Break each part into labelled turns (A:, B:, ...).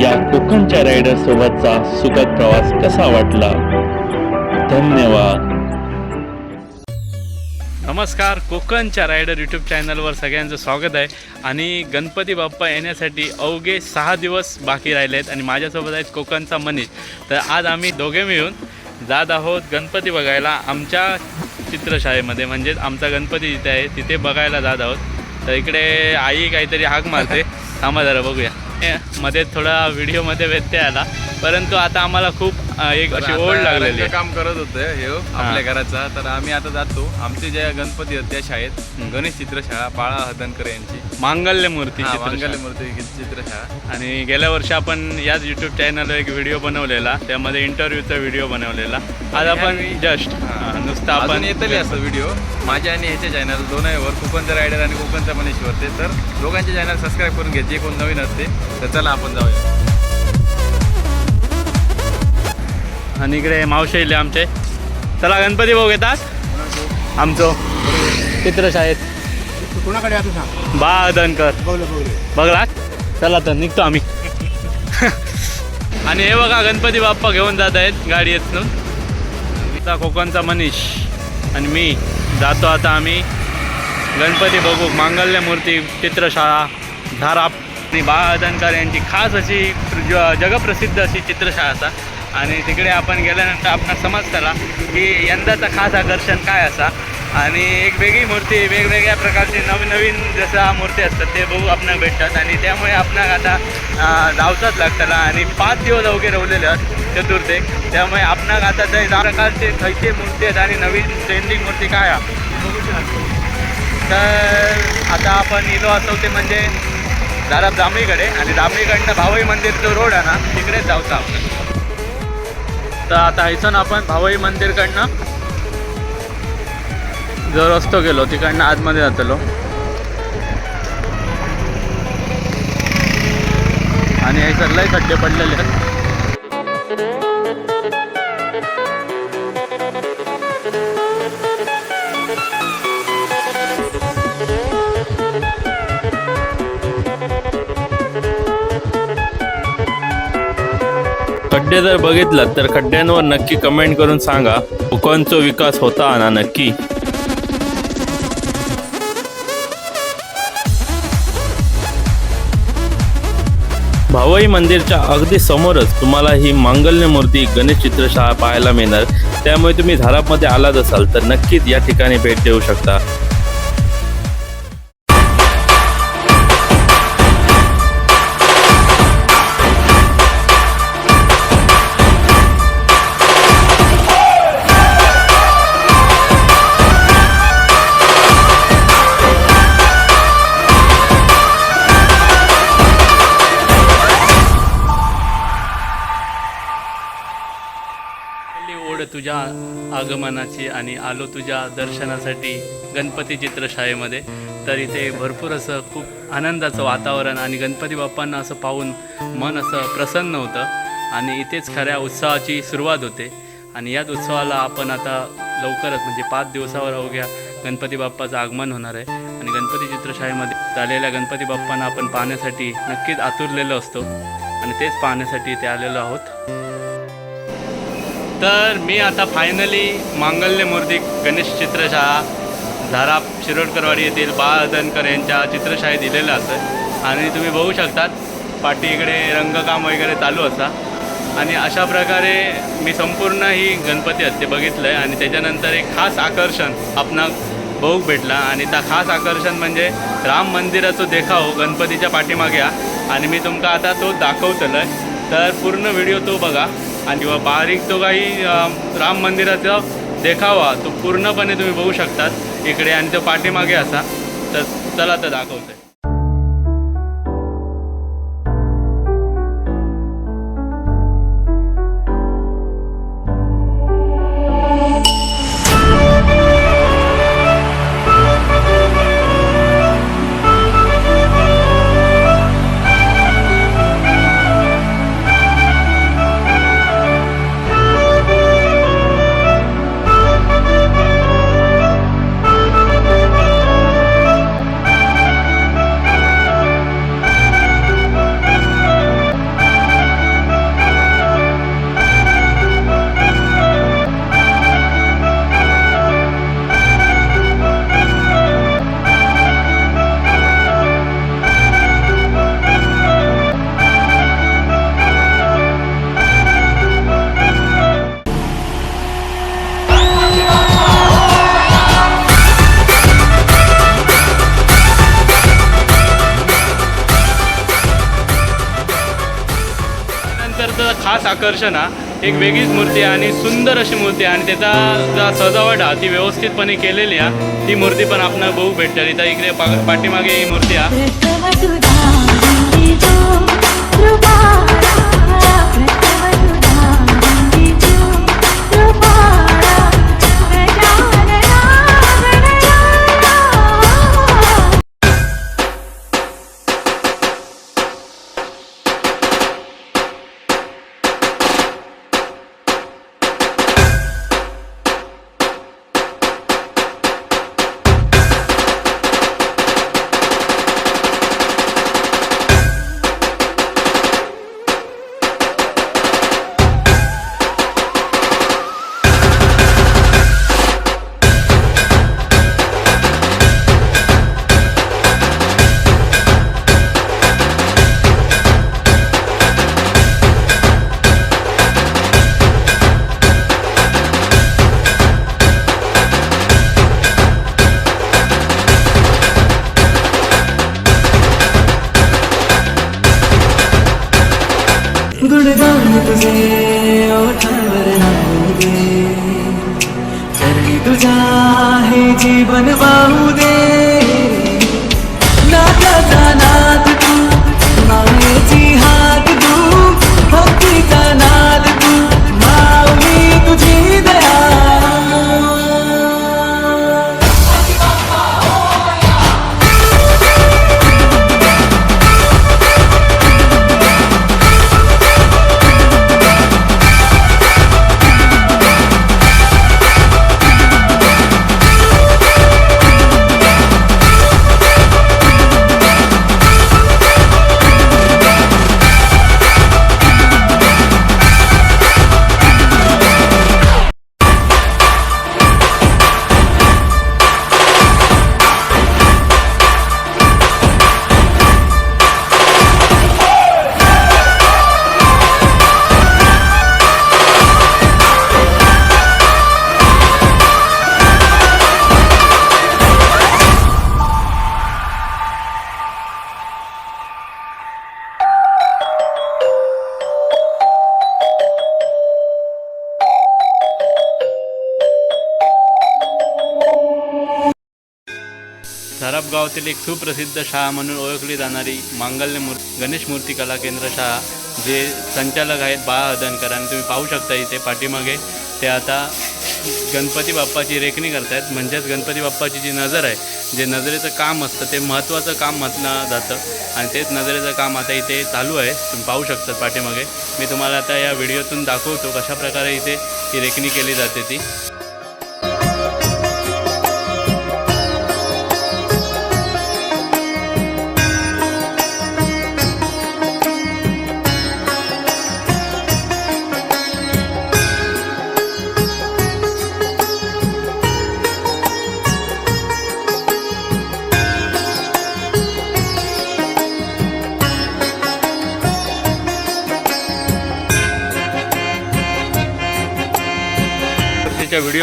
A: या कोकणच्या रायडर सोबतचा सुखद प्रवास कसा वाटला? धन्यवाद.
B: नमस्कार कोकणच्या रायडर यूट्यूब चॅनलवर सगळ्यांचं स्वागत आहे. आणि गणपती बाप्पा येण्यासाठी अवघे सहा दिवस बाकी राहिले आहेत आणि माझ्यासोबत आहेत कोकणचा मनीष. तर आज आम्ही दोघे मिळून जात आहोत गणपती बघायला. आमच्या चित्रशाळेमध्ये म्हणजेच आमचा गणपती जिथे आहे तिथे बघायला जात आहोत. तर इकडे आई काहीतरी हाक मारते. थांबा जरा बघूया. मध्ये थोडा व्हिडिओमध्ये व्यत्यय आला. परंतु आता आम्हाला खूप एक अशी ओढ लागलेली आहे.
C: काम करत होतं हे हो, आपल्या घराचा. तर आम्ही आता जातो. आमचे जे गणपती आहेत त्या शाळेत गणेश चित्रशाळा बाळा हदनकर यांची.
B: मांगल्य मूर्ती
C: हा,
B: चित्रशाळा.
C: वांगले मूर्ती चित्रशाळा.
B: आणि गेल्या वर्षी आपण याच यूट्यूब चॅनलवर एक व्हिडिओ बनवलेला. त्यामध्ये इंटरव्ह्यूचा व्हिडिओ बनवलेला. आज आपण जस्ट नुसतं आपण
C: येतली असं व्हिडिओ माझ्या आणि ह्याच्या चॅनल दोन्हीवर कोकणचा रायडर आणि कोकणचा मनीषवर ते तर दोघांचे चॅनल सबस्क्राईब करून घे जे कोण नवीन असते तर चला आपण जाऊया.
B: आणि इकडे मावशी येले आमचे. चला गणपती भाऊ येतात आमचो चित्रशाळेत
D: कोणाकडे
B: बा दनकर
D: बघला
B: चला तर निघतो आम्ही. आणि हे बघा गणपती बाप्पा घेऊन जात आहेत गाडी येतून आता कोकणचा मनीष. आणि मी जातो आता आम्ही गणपती बघू. मांगल्य मूर्ती चित्रशाळा धाराप. आणि बाळदनकर यांची खास अशी ज- जगप्रसिद्ध अशी चित्रशाळा असा आणि तिकडे आपण गेल्यानंतर आपण समजताला की यंदाचं खास आकर्षण काय असा? आणि एक वेगळी मूर्ती वेगवेगळ्या प्रकारची नवनवीन जशा जसं मूर्ती असतात ते बघू आपणाक भेटतात. आणि त्यामुळे आपणाक आता अं, धावताच लागताला आणि पाच दिवस अवघे रवलेले आहेत चतुर्थीक त्यामुळे आपणाक आता ते दहा प्रकारचे खयचे मूर्ती आहेत आणि नवीन ट्रेंडिंग मूर्ती काय आहे? तर आता आपण इलो असतो ते म्हणजे दादा जांबळीकडे आणि जांबळीकडनं भावई मंदिर जो रोड आहे ना तिकडेच जाऊचा आपण. तर आता इथून आपण भावई मंदिरकडनं जो रस्तो गेलो तिकडनं आतमध्ये जातलो. आणि हे सगळे खड्डे पडलेले आहेत.
A: खड्डे जर बघितलं तर खड्ड्यांवर नक्की कमेंट करून सांगा. कोकणचा विकास होता ना नक्की? भावई मंदिरच्या अगदी समोरच तुम्हाला ही मांगल्य मूर्ती गणेश चित्रशाळा पाहायला मिळणार. त्यामुळे तुम्ही धारापमध्ये आलाच असाल तर नक्कीच या ठिकाणी भेट देऊ शकता.
B: आगमनाची आणि आलो तुझ्या दर्शनासाठी गणपती चित्रशाळेमध्ये. तर इथे भरपूर असं खूप आनंदाचं वातावरण आणि गणपती बाप्पांना असं पाहून मन असं प्रसन्न होतं. आणि इथेच खऱ्या उत्सवाची सुरुवात होते. आणि याच उत्सवाला आपण आता लवकरच म्हणजे पाच दिवसावर अवघ्या गणपती बाप्पाचं आगमन होणार आहे. आणि गणपती चित्रशाळेमध्ये झालेल्या गणपती बाप्पांना आपण पाहण्यासाठी नक्कीच आतुरलेलो असतो. आणि तेच पाहण्यासाठी इथे आलेलो आहोत. तर मी आता फायनली मांगल्य मूर्ती गणेश चित्रशाळा धारा शिरोडकरवाडी येथील बाळधनकर यांच्या चित्रशाळेत दिलेलं असं. आणि तुम्ही बघू शकतात पाठीकडे रंगकाम वगैरे चालू असा. आणि अशा प्रकारे मी संपूर्ण ही गणपती असते बघितलं आहे आणि त्याच्यानंतर एक खास आकर्षण आपणाक बघूक भेटला. आणि त्या खास आकर्षण म्हणजे राम मंदिराचं देखाव गणपतीच्या पाठीमागे आणि मी तुमका आता तो दाखवतलो आहे तर पूर्ण व्हिडिओ तो बघा. आणि किंवा बारीक तो काही राम मंदिराचा देखावा तो पूर्णपणे तुम्ही बघू शकतात. इकडे आणि तो पाठीमागे असा. तर चला तर दाखवतोय आकर्षण हा. एक वेगळीच मूर्ती आणि सुंदर अशी मूर्ती आणि त्याचा जा सजावट हा ती व्यवस्थितपणे केलेली आहे ती मूर्ती पण आपण बघू भेटतात इथं इकडे पाठीमागे ही मूर्ती आहे
E: जीवन वाहू
B: गावातील एक सुप्रसिद्ध शाळा म्हणून ओळखली जाणारी मांगल्य मूर् गणेश मूर्ती कला केंद्र शाळा जे संचालक आहेत बाळा हदनकर. आणि तुम्ही पाहू शकता इथे पाठीमागे ते आता गणपती बाप्पाची रेखणी करतायत. म्हणजेच गणपती बाप्पाची जी नजर आहे जे नजरेचं काम असतं ते महत्त्वाचं काम म्हटलं जातं. आणि तेच नजरेचं काम आता इथे चालू आहे. तुम्ही पाहू शकतात पाठीमागे. मी तुम्हाला आता या व्हिडिओतून दाखवतो कशा प्रकारे इथे ही रेखणी केली जाते ती.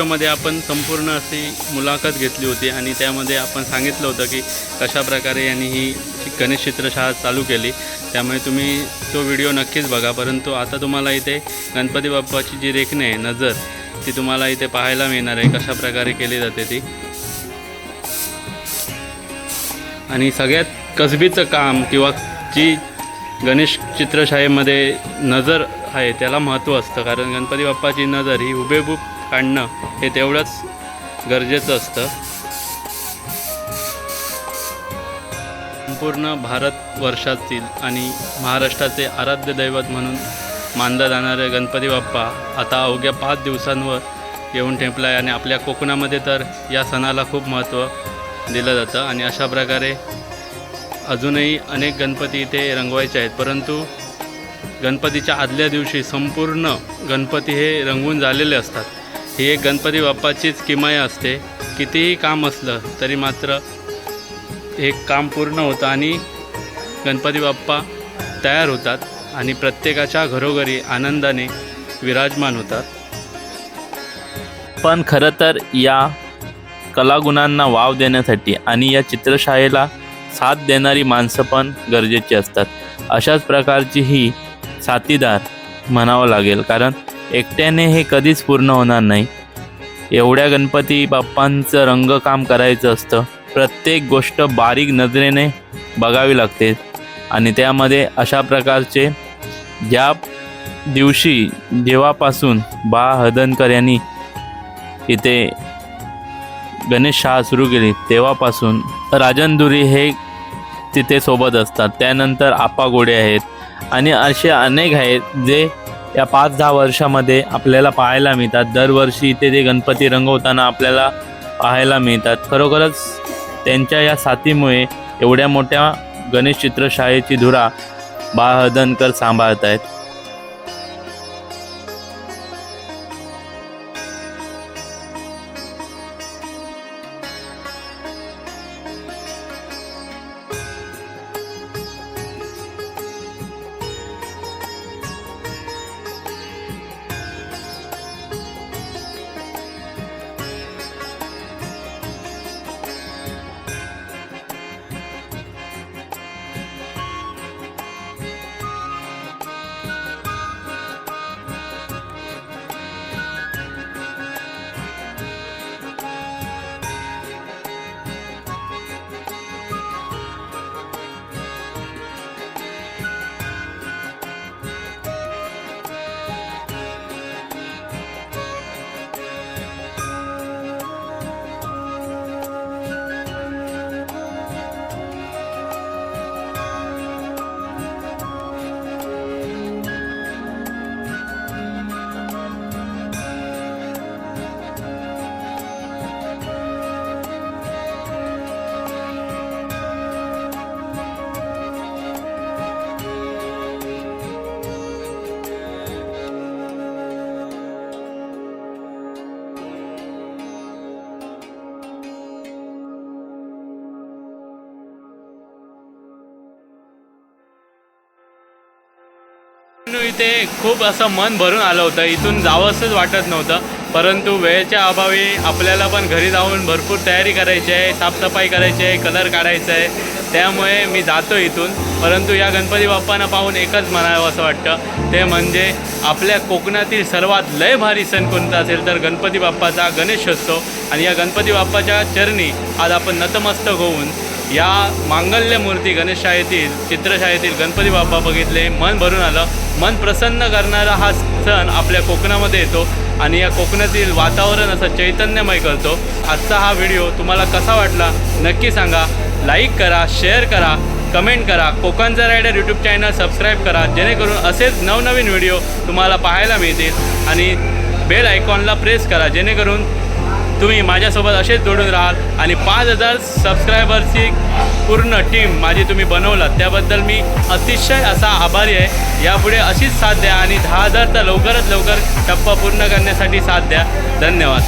B: त्यामध्ये आपण संपूर्ण अशी मुलाखत घेतली होती आणि त्यामध्ये आपण सांगितलं होतं की कशा प्रकारे यांनी ही गणेश चित्रशाळा चालू केली. त्यामुळे तुम्ही तो व्हिडिओ नक्कीच बघा. परंतु आता तुम्हाला इथे गणपती बाप्पाची जी रेखणे आहे नजर ती तुम्हाला इथे पाहायला मिळणार आहे. कशा प्रकारे केली जाते ती. आणि सगळ्यात कसबीचं काम किंवा जी गणेश चित्रशाळेमध्ये नजर आहे त्याला महत्त्व असतं. कारण गणपती बाप्पाची नजर ही हुबेहूब काढणं हे तेवढंच गरजेचं असतं. संपूर्ण भारत वर्षातील आणि महाराष्ट्राचे आराध्य दैवत म्हणून मानला जाणारे गणपती बाप्पा आता अवघ्या पाच दिवसांवर येऊन ठेपला आहे आणि आपल्या कोकणामध्ये तर या सणाला खूप महत्त्व दिलं जातं आणि अशा प्रकारे अजूनही अनेक गणपती इथे रंगवायचे आहेत. परंतु गणपतीच्या आदल्या दिवशी संपूर्ण गणपती हे रंगून झालेले असतात. ही एक गणपती बाप्पाचीच किमया असते. कितीही काम असलं तरी मात्र हे काम पूर्ण होतं आणि गणपती बाप्पा तयार होतात आणि प्रत्येकाच्या घरोघरी आनंदाने विराजमान होतात.
A: पण खरं तर या कलागुणांना वाव देण्यासाठी आणि या चित्रशाळेला साथ देणारी माणसं पण गरजेची असतात. अशाच प्रकारची ही साथीदार म्हणावं लागेल. कारण एकट्याने हे कधीच पूर्ण होणार नाही. एवढ्या गणपती बाप्पांचं रंगकाम करायचं असतं. प्रत्येक गोष्ट बारीक नजरेने बघावी लागते. आणि त्यामध्ये अशा प्रकारचे ज्या दिवशी जेव्हापासून बा हदनकर यांनी इथे गणेश शाळा सुरू केली तेव्हापासून राजनदुरी हे तिथे सोबत असतात. त्यानंतर आपा गोडे आहेत. आणि असे अनेक आहेत जे या पाच दहा वर्षामध्ये आपल्याला पाहायला मिळतात. दरवर्षी इथे ते गणपती रंगवताना आपल्याला पाहायला मिळतात. खरोखरच त्यांच्या या साथीमुळे एवढ्या मोठ्या गणेश चित्रशाळेची धुरा बा हदनकर सांभाळत आहेत
B: ते खूप असं मन भरून आलं होतं. इथून जावंसंच वाटत नव्हतं. परंतु वेळेच्या अभावी आपल्याला पण घरी जाऊन भरपूर तयारी करायची आहे साफसफाई करायची आहे कलर काढायचा आहे. त्यामुळे मी जातो इथून. परंतु या गणपती बाप्पांना पाहून एकच म्हणावं असं वाटतं. ते म्हणजे आपल्या कोकणातील सर्वात लय भारी सण कोणता असेल तर गणपती बाप्पाचा गणेशोत्सव. आणि या गणपती बाप्पाच्या चरणी आज आपण नतमस्तक होऊन या मांगल्य मूर्ती गणेशशाळेतील चित्रशाळेतील गणपती बाप्पा बघितले मन भरून आलं. मन प्रसन्न करणारा हा सण आपल्या कोकणामध्ये येतो आणि या कोकणातील वातावरण असं चैतन्यमय करतो. आजचा हा व्हिडिओ तुम्हाला कसा वाटला नक्की सांगा. लाईक करा शेअर करा कमेंट करा. कोकणचा रायडर यूट्यूब चॅनल सबस्क्राईब करा जेणेकरून असेच नवनवीन व्हिडिओ तुम्हाला पाहायला मिळतील. आणि बेल आयकॉनला प्रेस करा जेणेकरून तुम्ही माझ्यासोबत असेच जोडून राहाल आणि पाच हजार सबस्क्रायबर्सची पूर्ण टीम माझी तुम्ही बनवलात. त्याबद्दल मी अतिशय असा आभारी आहे. यापुढे अशीच साथ द्या आणि दहा हजारचा लवकरात लवकर टप्पा पूर्ण करण्यासाठी साथ द्या. धन्यवाद.